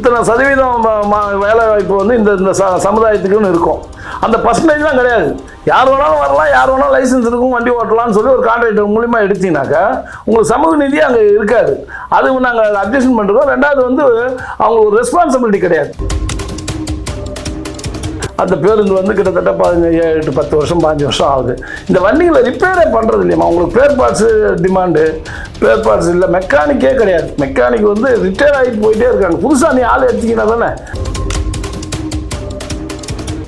இத்தனை சதவீதம் வேலை வாய்ப்பு வந்து இந்த இந்த ச சமுதாயத்துக்குன்னு இருக்கும். அந்த பர்சன்டேஜ்லாம் கிடையாது. யார் வேணாலும் வரலாம் யார் வேணாலும் லைசன்ஸ் இருக்கும் வண்டி ஓட்டலாம்னு சொல்லி ஒரு கான்ட்ராக்ட் மூலிமா எடுத்தீங்கன்னாக்கா உங்களுக்கு சமூக நிதி அங்கே இருக்காது. அது நாங்கள் அட்ஜஸ்ட் பண்ணுறோம் ரெண்டாவது வந்து அவங்களுக்கு ஒரு ரெஸ்பான்சிபிலிட்டி கிடையாது. அந்த பேருந்து வந்து கிட்டத்தட்ட பதினஞ்சு எட்டு பத்து வருஷம் பாஞ்சு வருஷம் ஆகுது. இந்த வண்டிகளை ரிப்பேரே பண்ணுறது இல்லையம்மா உங்களுக்கு பேர் பார்ட்ஸு டிமாண்டு பேர் பார்ட்ஸ் இல்லை. மெக்கானிக்கே கிடையாது. மெக்கானிக் வந்து ரிட்டையர் ஆகிட்டு போயிட்டே இருக்காங்க. புதுசாக நீ ஆள் எடுத்தீங்கன்னா தானே?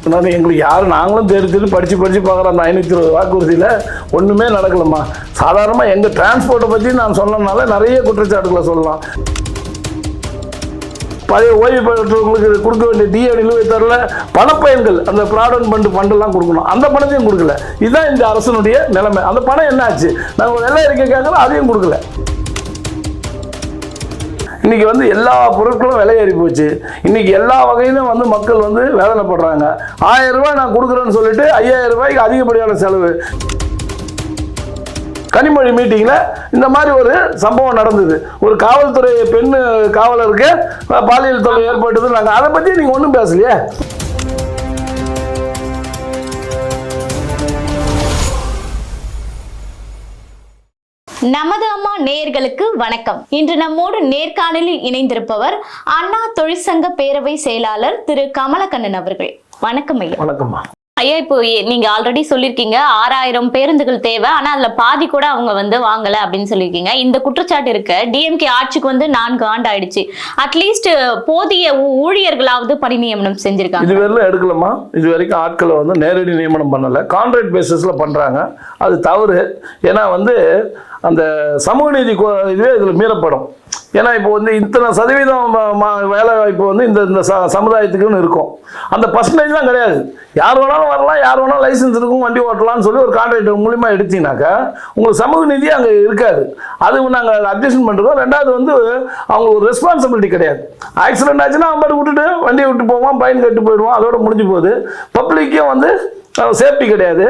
அதனால் எங்களுக்கு யாரும் நாங்களும் தேடி தேடி படித்து படித்து பார்க்குறோம். அந்த ஐநூற்றி இருபது வாக்குறுதியில் ஒன்றுமே நடக்கலம்மா. சாதாரணமாக எங்கள் டிரான்ஸ்போர்ட்டை பற்றி நான் சொன்னதுனால நிறைய குற்றச்சாட்டுகளை சொல்லலாம். பழைய ஓய்வு பெற்றவங்களுக்கு கொடுக்க வேண்டிய டிஏ நிலுவை தரல. பணப்பயன்கள் அந்த ப்ராடக்ட் பண்டு ஃபண்டெல்லாம் கொடுக்கணும். அந்த பணத்தையும் கொடுக்கல. இதுதான் இந்த அரசனுடைய நிலைமை. அந்த பணம் என்ன ஆச்சு நாங்கள் வெள்ளை அறிக்கை கேட்கறோம் அதையும் கொடுக்கல. இன்றைக்கி வந்து எல்லா பொருட்களும் விலை போச்சு. இன்றைக்கி எல்லா வகையிலும் வந்து மக்கள் வந்து வேதனைப்படுறாங்க. ஆயிரம் ரூபாய் நான் கொடுக்குறேன்னு சொல்லிட்டு ஐயாயிரம் ரூபாய்க்கு அதிகப்படியான செலவு. கனிமொழி மீட்டிங்கில் இந்த மாதிரி ஒரு சம்பவம் நடந்தது. ஒரு காவல்துறை பெண் காவலருக்கு பாலியல் தொல்லை ஏற்பட்டது. நாங்கள் அதை பற்றி நீங்கள் ஒன்றும் பேசலையே? நமது அம்மா நேயர்களுக்கு வணக்கம். இன்று நம்மோடு நேர்காணலில் இணைந்திருப்பவர் அண்ணா தொழிற்சங்க பேரவை செயலாளர் திரு கமலக்கண்ணன் அவர்கள். வணக்கம் ஐயா. வணக்கம்மா. ஐயா இப்போ நீங்க ஆல்ரெடி சொல்லிருக்கீங்க ஆறாயிரம் பேருந்துகள் தேவை ஆனா அதுல பாதி கூட அவங்க வந்து வாங்கல அப்படின்னு சொல்லியிருக்கீங்க இந்த குற்றச்சாட்டு இருக்க. டிஎம்கே ஆட்சிக்கு வந்து நான்கு ஆண்டு ஆயிடுச்சு. அட்லீஸ்ட் போதிய ஊழியர்களாவது பணி நியமனம் செஞ்சிருக்காங்க. இது வரையிலும் எடுக்கலமா இது வரைக்கும் ஆட்களை வந்து நேரடி நியமனம் பண்ணலை. கான்ட்ராக்ட் பேசிஸ்ல பண்ணுறாங்க அது தவறு. ஏன்னா வந்து அந்த சமூக நீதி கோ- இதுவே இதில் மீறப்படும். ஏன்னா இப்போ வந்து இத்தனை சதவீதம் வேலை வாய்ப்பு வந்து இந்த இந்த ச சமுதாயத்துக்குன்னு இருக்கும். அந்த பர்சன்டேஜ்லாம் கிடையாது. யார் வேணாலும் வரலாம் யார் வேணாலும் லைசன்ஸ் இருக்கும் வண்டி ஓட்டலாம்னு சொல்லி ஒரு கான்ட்ராக்ட் மூலிமா எடுத்தீங்கன்னாக்கா உங்களுக்கு சமூக நீதி அங்கே இருக்காது. அது நாங்கள் அட்ஜஸ்ட் பண்ணுறோம் ரெண்டாவது வந்து அவங்களுக்கு ஒரு ரெஸ்பான்சிபிலிட்டி கிடையாது. ஆக்சிடென்ட் ஆச்சுன்னா அவன் பாட்டு விட்டுட்டு வண்டியை விட்டு போவான் பயன் கட்டு போயிடுவான் அதோட முடிஞ்சு போகுது. பப்ளிக்கும் வந்து சேஃப்டி கிடையாது.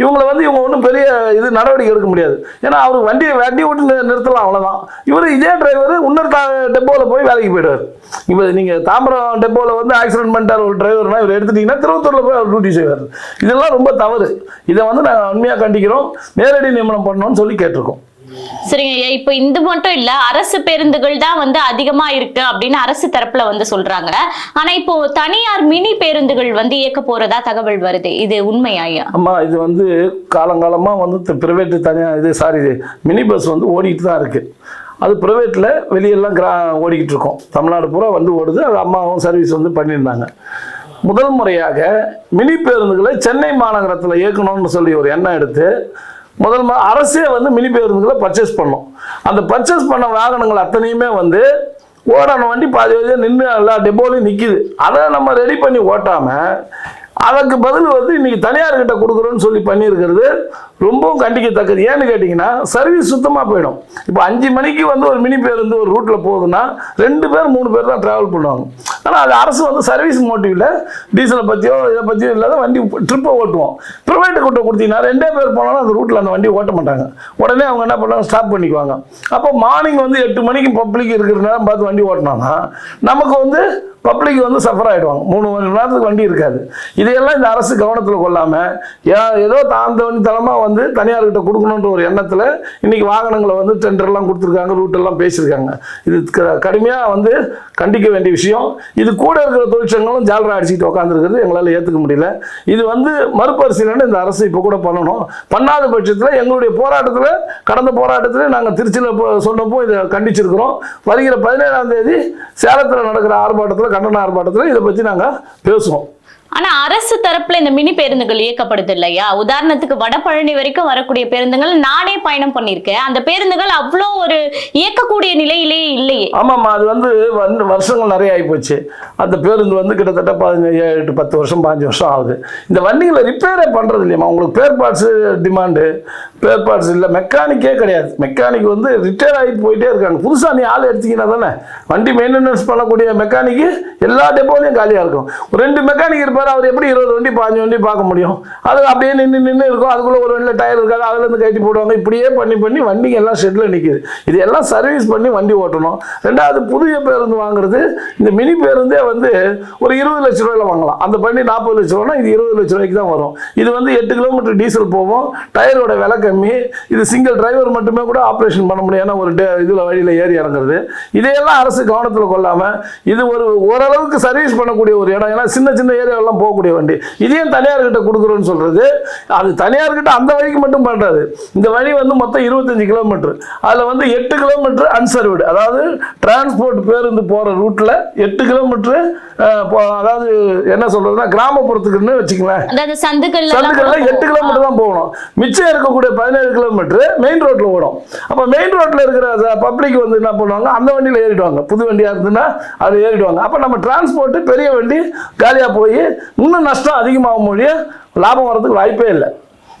இவங்களை வந்து இவங்க ஒன்றும் பெரிய இது நடவடிக்கை எடுக்க முடியாது. ஏன்னா அவர் வண்டியை வண்டி விட்டு நிறுத்தலாம் அவ்வளோதான் இவர் இதே டிரைவர் இன்னொரு டெப்போவில் போய் வேலைக்கு போயிடுவார். இப்போ நீங்கள் தாம்பரம் டெப்போவில் வந்து ஆக்சிடென்ட் பண்ணிட்டார் ஒரு டிரைவர்னா இவர் எடுத்துட்டிங்கன்னா திருவத்தூரில் போய் அவர் டியூட்டி செய்வார். இதெல்லாம் ரொம்ப தவறு. இதை வந்து நாங்கள் உண்மையாக கண்டிக்கிறோம். நேரடி நியமனம் பண்ணணும்னு சொல்லி கேட்டிருக்கோம். சரிங்க. ஐயா இப்போ இது மட்டும் இல்ல அரசு பேருந்துகள் தான் வந்து அதிகமா இருக்கு அப்படின்னு அரசு தரப்புல வந்து சொல்றாங்க. ஆனா இப்போ தனியார் மினி பேருந்துகள் வந்து இயக்க போறதா தகவல் வருது. இது உண்மையா ஐயா? அம்மா இது வந்து காலங்காலமாக வந்து பிரைவேட் தனியாக இது சாரி இது மினி பஸ் வந்து ஓடிட்டு தான் இருக்குது அது ப்ரைவேட்டில் வெளியெல்லாம் கிரா ஓடிக்கிட்டு இருக்கோம். தமிழ்நாடு பூரா வந்து ஓடுது. அது அம்மாவும் சர்வீஸ் வந்து பண்ணியிருந்தாங்க. முதல் முறையாக மினி பேருந்துகளை சென்னை மாநகரத்தில் இயக்கணும்னு சொல்லி ஒரு எண்ணம் எடுத்து முதல் அரசே வந்து மினி பேருந்துகளை பர்ச்சேஸ் பண்ணோம். அந்த பர்ச்சேஸ் பண்ண வாகனங்கள் அத்தனையுமே வந்து ஓடான வண்டி பாதி வழியாக நின்று எல்லா டெப்போலையும் நிற்கிது அதை நம்ம ரெடி பண்ணி ஓட்டாமல் அதற்கு பதில் வந்து இன்னைக்கு தனியார்கிட்ட கொடுக்குறோன்னு சொல்லி பண்ணியிருக்கிறது ரொம்பவும் கண்டிக்கத்தக்கது. ஏன்னு கேட்டிங்கன்னா சர்வீஸ் சுத்தமாக போயிடும். இப்போ அஞ்சு மணிக்கு வந்து ஒரு மினி பேருந்து ஒரு ரூட்டில் போகுதுன்னா ரெண்டு பேர் மூணு பேர் தான் ட்ராவல் பண்ணுவாங்க. ஆனால் அது அரசு வந்து சர்வீஸ் மோட்டிவில் டீசலை பற்றியோ இதை பற்றியோ இல்லாத வண்டி ட்ரிப்பை ஓட்டுவோம். ப்ரைவேட்டு கூட்டம் கொடுத்தீங்கன்னா ரெண்டே பேர் போனாலும் அந்த ரூட்டில் அந்த வண்டி ஓட்ட மாட்டாங்க. உடனே அவங்க என்ன பண்ணுவாங்க? ஸ்டாப் பண்ணிக்குவாங்க. அப்போ மார்னிங் வந்து எட்டு மணிக்கு பப்ளிக் இருக்கிற நேரம் பார்த்து வண்டி ஓட்டினாங்கன்னா நமக்கு வந்து பப்ளிக் வந்து சஃபர் ஆகிடுவாங்க மூணு மணி நேரத்துக்கு வண்டி இருக்காது. இதையெல்லாம் இந்த அரசு கவனத்தில் கொள்ளாமல் ஏதோ தாழ்ந்த வண்டி தளமாக வந்து தனியார்கிட்ட கொடுக்கணுன்ற ஒரு எண்ணத்தில் இன்றைக்கி வாகனங்களை வந்து டெண்டர்லாம் கொடுத்துருக்காங்க ரூட்டெல்லாம் பேசியிருக்காங்க. இது கடுமையாக வந்து கண்டிக்க வேண்டிய விஷயம். இது கூட இருக்கிற தொழிற்சங்கங்களும் ஜாலரா அடிச்சுட்டு உட்காந்துருக்கிறது எங்களால் ஏற்றுக்க முடியல. இது வந்து மறுபரிசீலனை இந்த அரசு இப்போ கூட பண்ணணும். பண்ணாத பட்சத்தில் எங்களுடைய போராட்டத்தில் கடந்த போராட்டத்தில் நாங்கள் திருச்சியில் சொன்னப்போ இதை கண்டிச்சிருக்கிறோம். வருகிற பதினேழாம் தேதி சேலத்தில் நடக்கிற ஆர்ப்பாட்டத்தில் கண்டன ஆர்ப்பாட்டத்தில் இதை பற்றி நாங்கள் பேசுவோம் ஆனா அரசு தரப்புல இந்த மினி பேருந்துகள் இயக்கப்படுது இல்லையா? உதாரணத்துக்கு வடபழனி வரைக்கும் வரக்கூடிய பேருந்துகள் நானே பயணம் பண்ணியிருக்கேன். அந்த பேருந்துகள் அவ்வளோ ஒரு இயக்கக்கூடிய நிலையிலே இல்லையே. ஆமாம்மா அது வந்து வந்து வருஷங்கள் நிறைய ஆகிப்போச்சு அந்த பேருந்து வந்து கிட்டத்தட்ட பதினஞ்சு எட்டு பத்து வருஷம் பாஞ்சு வருஷம் ஆகுது. இந்த வண்டிகளை ரிப்பேரே பண்ணுறது இல்லையம்மா. உங்களுக்கு பேர் பார்ட்ஸு டிமாண்டு பேர் பார்ட்ஸ் இல்லை மெக்கானிக்கே கிடையாது. மெக்கானிக் வந்து ரிட்டையர் ஆகிட்டு போயிட்டே இருக்காங்க. புதுசாக நீ ஆள் எடுத்தீங்கன்னா தானே? வண்டி மெயின்டெனன்ஸ் பண்ணக்கூடிய மெக்கானிக்கு எல்லா டெப்போலையும் காலியாக இருக்கும். ஒரு ரெண்டு மெக்கானிக் இருப்பாங்க. பாரு அவர் எப்படி இருபது வண்டி பாஞ்சு வண்டி பார்க்க முடியும்? அது அப்படியே நின்று நின்று இருக்கும். அதுக்குள்ள ஒரு வண்டியில் டயர் இருக்காது. அதுல இருந்து கட்டி போடுவாங்க. இப்படியே பண்ணி பண்ணி வண்டிங்க எல்லாம் ஷெட்டில் நிற்கிது இது எல்லாம் சர்வீஸ் பண்ணி வண்டி ஓட்டணும். ரெண்டாவது புதிய பேருந்து வாங்குறது இந்த மினி பேருந்தே வந்து ஒரு இருபது லட்ச ரூபாயில் வாங்கலாம். அந்த பண்ணி நாற்பது லட்ச ரூபானா இது இருபது லட்ச ரூபாய்க்கு தான் வரும். இது வந்து எட்டு கிலோமீட்டர் டீசல் போகும். டயரோட விலை கம்மி. இது சிங்கிள் டிரைவர் மட்டுமே கூட ஆப்ரேஷன் பண்ண முடியும். ஏன்னா ஒரு டே இதில் வழியில் ஏறி இறங்குறது. இதையெல்லாம் அரசு கவனத்தில் கொள்ளாமல் இது ஒரு ஓரளவுக்கு சர்வீஸ் பண்ணக்கூடிய ஒரு இடம். ஏன்னா சின்ன சின்ன ஏரியாவெல்லாம் போகக்கூடிய வண்டி. இதையும் தனியார்கிட்ட கொடுக்குறோன்னு சொல்கிறது அது தனியார்கிட்ட அந்த வழிக்கு மட்டும் பண்ணுறாது இந்த வழி வந்து மொத்தம் இருபத்தஞ்சு கிலோமீட்டர் அதில் வந்து எட்டு கிலோமீட்டர் அன்சர்வ்டு அதாவது டிரான்ஸ்போர்ட் பேருந்து போகிற ரூட்டில் எட்டு கிலோமீட்டர் அதாவது என்ன சொல்கிறதுனா கிராமப்புறத்துக்குன்னு வச்சுங்களேன் அதாவது சந்துக்கள்ல எல்லாம் சந்துக்கள்ல கூட எட்டு கிலோமீட்டர் தான் போகணும். மிச்சம் இருக்கக்கூடிய பதினேழு கிலோமீட்டர் மெயின் ரோட்ல ஓடும். அப்ப மெயின் ரோட்ல இருக்கிற பப்ளிக் வந்து என்ன பண்ணுவாங்க? அந்த வண்டியில ஏறிடுவாங்க. புது வண்டியா இருந்ததுன்னா அது ஏறிடுவாங்க. அப்ப நம்ம டிரான்ஸ்போர்ட் பெரிய வண்டி காலியா போய் இன்னும் நஷ்டம் அதிகமாகும் மொழிய லாபம் வர்றதுக்கு வாய்ப்பே இல்லை.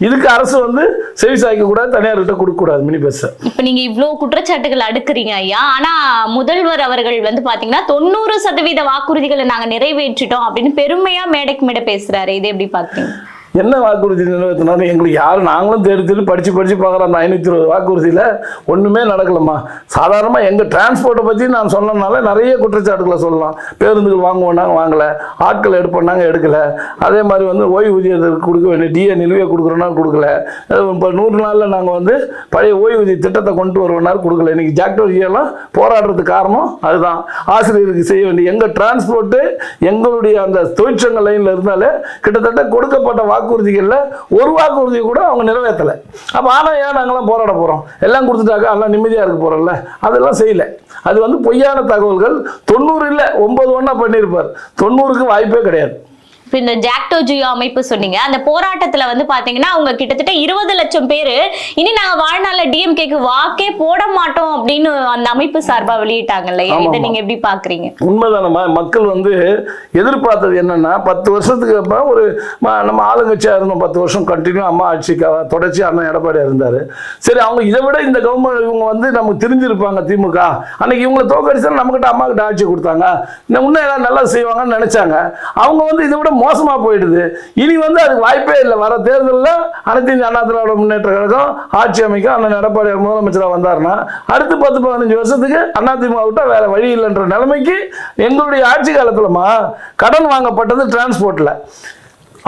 இதுக்கு அரசு வந்து செவி சாய்க்க கூடாது தனியார்கிட்ட கொடுக்க கூடாது மினி பஸ் இப்ப நீங்க இவ்ளோ குற்றச்சாட்டுகள் அடுக்குறீங்க ஐயா. ஆனா முதல்வர் அவர்கள் வந்து பாத்தீங்கன்னா தொண்ணூறு சதவீத வாக்குறுதிகளை நாங்க நிறைவேற்றிட்டோம் அப்படின்னு பெருமையா மேடைக்கு மேடை பேசுறாரு. இதை எப்படி பாத்தீங்க என்ன வாக்குறுதி நிறைவேற்றினாலும் எங்களுக்கு யாரும் நாங்களும் தேடி தேடி படித்து படித்து பார்க்குறோம். அந்த ஐநூற்றி இருபது வாக்குறுதியில் ஒன்றுமே நடக்கலம்மா. சாதாரணமாக எங்கள் டிரான்ஸ்போர்ட்டை பற்றி நான் சொன்னனால நிறைய குற்றச்சாட்டுகளை சொல்லலாம். பேருந்துகள் வாங்குவோம்னாங்க வாங்கலை. ஆட்கள் எடுப்போன்னாங்க எடுக்கலை. அதே மாதிரி வந்து ஓய்வூதியத்துக்கு கொடுக்க வேண்டிய டிஏ நிலுவையை கொடுக்குறோன்னா கொடுக்கல. இப்போ நூறு நாளில் நாங்கள் வந்து பழைய ஓய்வூதிய திட்டத்தை கொண்டு வருவோம்னாரு கொடுக்கல. இன்னைக்கு ஜாக்டோஜியெல்லாம் போராடுறதுக்கு காரணம் அதுதான். ஆசிரியருக்கு செய்ய வேண்டிய எங்கள் டிரான்ஸ்போர்ட்டு எங்களுடைய அந்த தொழிற்சங்க லைனில் இருந்தாலே கிட்டத்தட்ட கொடுக்கப்பட்ட வாக்குறுதிகளில் ஒரு வாக்குறுதியை கூட அவங்க நிறைவேற்றலை அப்போ ஆனால் ஏன் நாங்களாம் போராட போகிறோம் எல்லாம் கொடுத்துட்டாக்கா எல்லாம் நிம்மதியாக இருக்க போகிறோம்ல அதெல்லாம் செய்யலை. அது வந்து பொய்யான தகவல்கள் தொண்ணூறு இல்லை ஒன்பது ஒன்றா பண்ணியிருப்பார். தொண்ணூறுக்கு வாய்ப்பே கிடையாது. இந்த ஜாக்டோ ஜியோ அமைப்பு சொன்னீங்க. அந்த போராட்டத்துல வந்து பாத்தீங்கன்னா அவங்க கிட்டத்தட்ட இருபது லட்சம் பேரு இனி நாங்க வாழ்நாள்ல டிஎம்கேக்கு வாக்கே போட மாட்டோம் அப்படின்னு அந்த அமைப்பு சார்பா வெளியிட்டாங்க இல்லையா? ஆமா, இதை. நீங்க எப்படி பாக்குறீங்க? உண்மைதானம்மா மக்கள் வந்து எதிர்பார்த்தது என்னன்னா பத்து வருஷத்துக்கு அப்புறம் ஒரு நம்ம ஆளுங்கட்சியாக இருந்தோம் பத்து வருஷம் கண்டினியூ அம்மா ஆட்சிக்கு தொடர்ச்சி அண்ணன் எடப்பாடியாக இருந்தார். சரி அவங்க இதை விட இந்த கவர்மெண்ட் இவங்க வந்து நமக்கு தெரிஞ்சிருப்பாங்க திமுக. அன்னைக்கு இவங்களை தோக்கடிச்சா நம்மகிட்ட அம்மா கிட்ட ஆட்சி கொடுத்தாங்க. இன்னும் ஏதாவது நல்லா செய்வாங்கன்னு நினைச்சாங்க. அவங்க வந்து இதை விட மோசமாக போயிடுது. இனி வந்து அதுக்கு வாய்ப்பே இல்லை. வர தேர்தலில் அனைத்து இந்திய அண்ணா திராவிட முன்னேற்ற கழகம் ஆட்சி அமைக்கும் அண்ணன் எடப்பாடி முதலமைச்சராக வந்தார்னா அடுத்து பத்து பதினஞ்சு வருஷத்துக்கு அதிமுக விட்டா வேற வழி இல்லைன்ற நிலைமைக்கு எங்களுடைய ஆட்சி காலத்துலமா கடன் வாங்கப்பட்டது டிரான்ஸ்போர்ட்டில்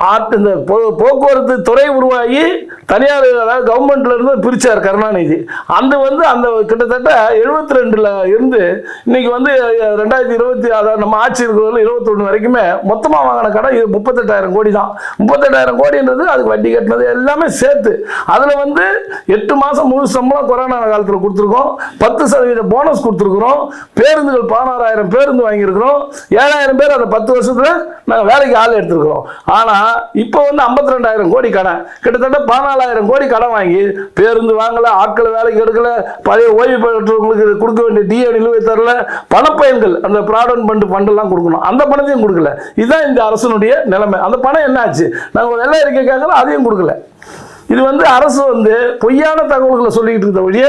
ஆர்ட் இந்த போ- போக்குவரத்து துறை உருவாகி தனியார் அதாவது கவர்மெண்ட்ல இருந்து பிரிச்சார் கருணாநிதி. அந்த வந்து அந்த கிட்டத்தட்ட எழுபத்தி ரெண்டுல இருந்து இன்னைக்கு வந்து ரெண்டாயிரத்தி இருபத்தி அதாவது நம்ம ஆட்சி இருக்கிறதுல இருபத்தொன்று வரைக்குமே மொத்தமாக வாங்கின கடன் இது முப்பத்தெட்டாயிரம் கோடி தான். முப்பத்தெட்டாயிரம் கோடின்றது அதுக்கு வட்டி கட்டினது எல்லாமே சேர்த்து. அதில் வந்து எட்டு மாதம் முழு சம்பளம் கொரோனா காலத்தில் கொடுத்துருக்கோம். பத்து சதவீத போனஸ் கொடுத்துருக்குறோம். பேருந்துகள் பதினாறாயிரம் பேருந்து வாங்கியிருக்கிறோம். ஏழாயிரம் பேர் அந்த பத்து வருஷத்தில் நாங்கள் வேலைக்கு ஆள் எடுத்துருக்குறோம். ஆனால் இப்போ வந்து ஐம்பத்தி ரெண்டாயிரம் கோடி கடன். கிட்டத்தட்ட பதினாலாயிரம் கோடி கடன் வாங்கி பேருந்து வாங்கல ஆட்கள் வேலைக்கு எடுக்கல பழைய ஓய்வு பெற்றவங்களுக்கு கொடுக்க வேண்டிய டிஏ நிலுவை தரல பணப்பயன்கள் அந்த ப்ராடக்ட் ஃபண்டு ஃபண்டெல்லாம் கொடுக்கணும். அந்த பணத்தையும் கொடுக்கல. இதுதான் இந்த அரசனுடைய நிலைமை. அந்த பணம் என்னாச்சு? நாங்கள் வெள்ளை அறிக்கை கேட்கல அதையும் கொடுக்கல. இது வந்து அரசு வந்து பொய்யான தகவல்களை சொல்லிக்கிட்டு இருந்த ஒழிய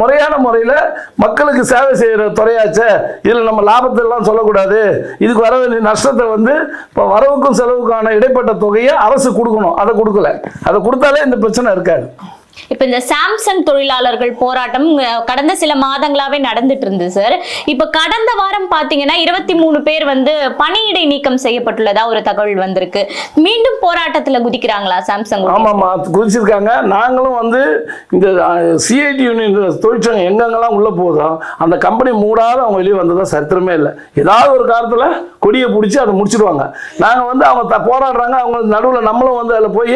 முறையான முறையில் மக்களுக்கு சேவை செய்கிற துறையாச்சே. இதில் நம்ம லாபத்தை எல்லாம் சொல்லக்கூடாது. இதுக்கு வர வேண்டிய நஷ்டத்தை வந்து இப்போ வரவுக்கும் செலவுக்கான இடைப்பட்ட தொகையை அரசு கொடுக்கணும். அதை கொடுக்கல. அதை கொடுத்தாலே இந்த பிரச்சனை இருக்காது. இப்ப இந்த சாம்சங் தொழிலாளர்கள் போராட்டம் கடந்த சில மாதங்களாவே நடந்துட்டு இருந்தது சார் இப்ப கடந்த வாரம் பாத்தீங்கன்னா இருபத்தி மூணு பேர் வந்து பணியிடை நீக்கம் செய்யப்பட்டுள்ளதா ஒரு தகவல் வந்திருக்கு. மீண்டும் போராட்டத்துல குதிக்கிறாங்களா சாம்சங் ஆமாம்மா குதிச்சிருக்காங்க. நாங்களும் வந்து இந்த சிஐடி யூனியன் தொழிற்சங்கம் எங்கெங்கெல்லாம் உள்ளே போதோ அந்த கம்பெனி மூடாத அவங்க வெளியே வந்ததா சரித்திரமே இல்லை. ஏதாவது ஒரு காலத்துல கொடியை பிடிச்சி அதை முடிச்சிடுவாங்க நாங்கள் வந்து அவங்க போராடுறாங்க. அவங்க நடுவில் நம்மளும் வந்து அதில் போய்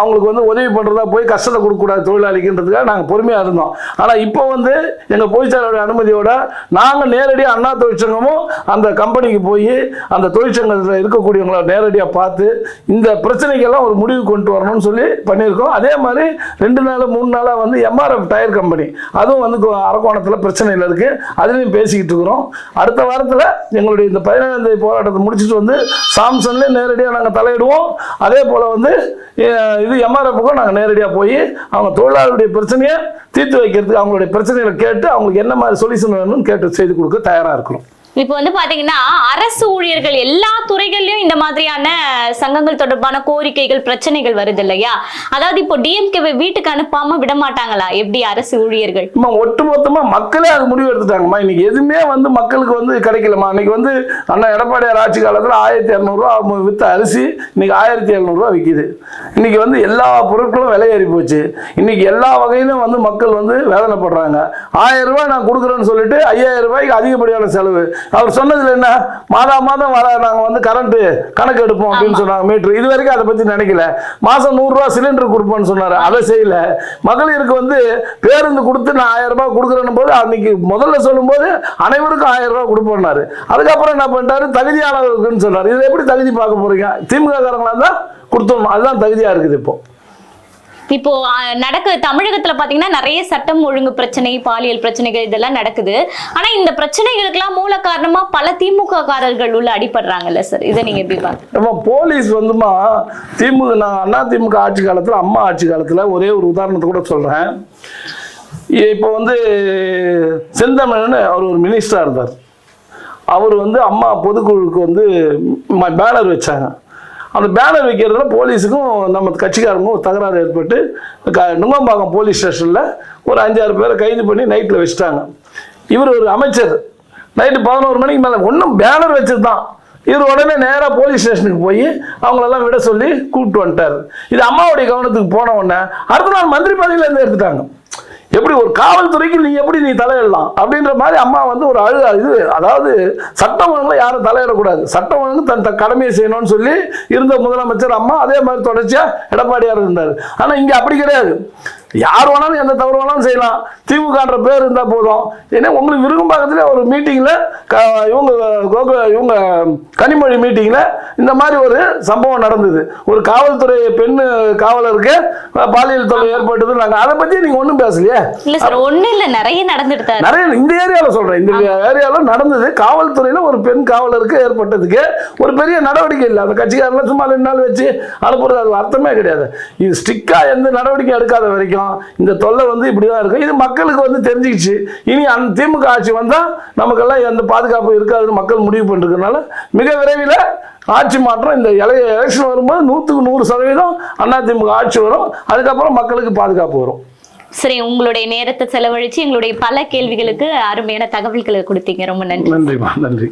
அவங்களுக்கு வந்து உதவி பண்ணுறதா போய் கஷ்டத்தை கொடுக்கக்கூடாது தொழிலாளிக்குன்றதுக்காக நாங்கள் பொறுமையாக இருந்தோம். ஆனால் இப்போ வந்து எங்கள் பொதுச்செயலாளருடைய அனுமதியோட நாங்கள் நேரடியாக அண்ணா தொழிற்சங்கமும் அந்த கம்பெனிக்கு போய் அந்த தொழிற்சங்கத்தில் இருக்கக்கூடியவங்களை நேரடியாக பார்த்து இந்த பிரச்சனைக்கெல்லாம் ஒரு முடிவு கொண்டு வரணும்னு சொல்லி பண்ணியிருக்கோம். அதே மாதிரி ரெண்டு நாள் மூணு நாளாக வந்து எம்ஆர்எஃப் டயர் கம்பெனி அதுவும் வந்து அரக்கோணத்தில் பிரச்சனையில் இருக்குது அதுலேயும் பேசிக்கிட்டு இருக்கிறோம். அடுத்த வாரத்தில் எங்களுடைய இந்த பதினேழாம் தேதி போராட்டத்தை முடிச்சுட்டு வந்து சாம்சன்லேயே நேரடியாக நாங்கள் தலையிடுவோம். அதே போல் வந்து இது எம்ஆர்எஃப்க்கும் நாங்கள் நேரடியாக போய் அவங்க தொழிலாளருடைய பிரச்சனையை தீர்த்து வைக்கிறதுக்கு அவங்களுடைய பிரச்சனைகளை கேட்டு அவங்களுக்கு என்ன மாதிரி சொல்யூஷன் வேணும்னு கேட்டு செய்து கொடுக்க தயாராக இருக்கிறோம். இப்போ வந்து பாத்தீங்கன்னா அரசு ஊழியர்கள் எல்லா துறைகள்லயும் இந்த மாதிரியான சங்கங்கள் தொடர்பான கோரிக்கைகள் பிரச்சனைகள் வருது இல்லையா? அதாவது இப்போ டிஎம்கே வீட்டுக்கு அனுப்பாம விட மாட்டாங்களா? எப்படி அரசு ஊழியர்கள்? ஒட்டுமொத்தமா மக்களே அது முடிவு எடுத்துட்டாங்கம்மா. இன்னைக்கு எதுவுமே வந்து மக்களுக்கு வந்து கிடைக்கலம்மா. இன்னைக்கு வந்து அண்ணா எடப்பாடியார் ஆட்சி காலத்தில் ஆயிரத்தி இரநூறுவா வித்த அரிசி இன்னைக்கு ஆயிரத்தி எழுநூறுவா விற்கிது இன்னைக்கு வந்து எல்லா பொருட்களும் விலை போச்சு. இன்னைக்கு எல்லா வகையிலும் வந்து மக்கள் வந்து வேதனைப்படுறாங்க. ஆயிரம் ரூபாய் நான் கொடுக்குறேன்னு சொல்லிட்டு ஐயாயிரம் ரூபாய்க்கு அதிகப்படியான செலவு. அவர் சொன்னதுல என்ன? மாதா மாதம் வர நாங்கள் வந்து கரண்ட் கணக்கு எடுப்போம் அப்படின்னு சொன்னாங்க மீட்ரு இது வரைக்கும் அதை பற்றி நினைக்கல. மாதம் நூறுரூவா சிலிண்டர் கொடுப்போம்னு சொன்னார். அதை செய்யல. மகளிருக்கு வந்து பேருந்து கொடுத்து நான் ஆயிரம் ரூபாய் கொடுக்குறேன்னு போது அன்னைக்கு முதல்ல சொல்லும்போது அனைவருக்கும் ஆயிரம் ரூபாய் கொடுப்போம்னாரு. அதுக்கப்புறம் என்ன பண்ணிட்டாரு? தகுதியானவர்களுக்குன்னு சொன்னார். இதை எப்படி தகுதி பார்க்க போறீங்க? திமுக காரங்களா இருந்தால் கொடுத்துடணும். அதுதான் தகுதியாக இருக்குது இப்போ. இப்போ அஹ், நடக்க தமிழகத்துல பாத்தீங்கன்னா நிறைய சட்டம் ஒழுங்கு பிரச்சனை பாலியல் பிரச்சனைகள் இதெல்லாம் நடக்குது. ஆனா இந்த பிரச்சனைகளுக்கெல்லாம் மூல காரணமா பல திமுக காரர்கள் உள்ள அடிபடுறாங்கல்ல சார். இதை நீங்க எப்படி பாருங்க நம்ம போலீஸ் வந்துமா திமுக நான் அண்ணா திமுக ஆட்சி காலத்தில் அம்மா ஆட்சி காலத்தில் ஒரே ஒரு உதாரணத்தை கூட சொல்கிறேன் இப்போ வந்து செந்தமிழன் அவர் ஒரு மினிஸ்டராக இருந்தார். அவர் வந்து அம்மா பொதுக்குழுக்கு வந்து பேனர் வச்சாங்க. அந்த பேனர் வைக்கிறதுல போலீஸுக்கும் நம்ம கட்சிக்காரங்களும் தகராறு ஏற்பட்டு க நுங்கம்பாக்கம் போலீஸ் ஸ்டேஷனில் ஒரு அஞ்சாறு பேரை கைது பண்ணி நைட்டில் வச்சுட்டாங்க. இவர் ஒரு அமைச்சர். நைட்டு பதினோரு மணிக்கு மேலே ஒன்றும் பேனர் வச்சது தான் இவர் உடனே நேராக போலீஸ் ஸ்டேஷனுக்கு போய் அவங்களெல்லாம் விட சொல்லி கூப்பிட்டு வந்துட்டார். இது அம்மாவுடைய கவனத்துக்கு போன உடனே அடுத்த நாள் மந்திரி பதவியிலேருந்து எடுத்துட்டாங்க. எப்படி ஒரு காவல்துறைக்கு நீ எப்படி நீ தலையிடலாம் அப்படின்ற மாதிரி அம்மா வந்து ஒரு அழு இது அதாவது சட்டம் ஒழுங்குல யாரும் தலையிடக்கூடாது. சட்டம் ஒழுங்கு தன் தன் கடமையை செய்யணும்னு சொல்லி இருந்த முதலமைச்சர் அம்மா அதே மாதிரி தொடர்ச்சியா எடப்பாடியார் இருந்தார். ஆனால் இங்கே அப்படி கிடையாது. யார் வேணாலும் எந்த தவறு வேணாலும் செய்யலாம். திமுகன்ற பேர் இருந்தா போதும். ஏன்னா உங்களுக்கு விருகம்பாக்கத்துல ஒரு மீட்டிங்ல இவங்க கோகு- இவங்க கனிமொழி மீட்டிங்ல இந்த மாதிரி ஒரு சம்பவம் நடந்தது. ஒரு காவல்துறை பெண் காவலருக்கு பாலியல் தொல்லை ஏற்பட்டது. நாங்க அதை பத்தி நீங்க ஒண்ணும் பேசலையே? இல்ல சார் ஒண்ணு இல்ல. நிறைய நடந்துட்டு. நிறைய இந்த ஏரியாவில் சொல்றேன். இந்த ஏரியாவில் நடந்தது. காவல்துறையில ஒரு பெண் காவலருக்கு ஏற்பட்டதுக்கு ஒரு பெரிய நடவடிக்கை இல்லை. அந்த கட்சிக்காரெல்லாம் சும்மா ரெண்டு நாள் வச்சு அனுப்புறது அது அர்த்தமே கிடையாது. இது ஸ்ட்ரிக்டா எந்த நடவடிக்கை எடுக்காத வரைக்கும் இந்த தொல்லை வந்து இப்படிதான் இருக்கும் இது மக்களுக்கு வந்து தெரிஞ்சுக்கிச்சு. இனி அந்த திமுக ஆட்சி வந்தா நமக்கெல்லாம் எந்த பாதுகாப்பு இருக்காதுன்னு மக்கள் முடிவு பண்ணிருக்கனால மிக விரைவில் ஆட்சி மாற்றம் இந்த எலெக்ஷன் வரும்போது நூற்றுக்கு நூறு சதவீதம் அதிமுக ஆட்சி வரும். அதுக்கப்புறம் மக்களுக்கு பாதுகாப்பு வரும். சரி உங்களுடைய நேரத்தை செலவழிச்சு எங்களுடைய பல கேள்விகளுக்கு அருமையான தகவல்களை கொடுத்தீங்க. ரொம்ப நன்றி. நன்றிம்மா. நன்றி.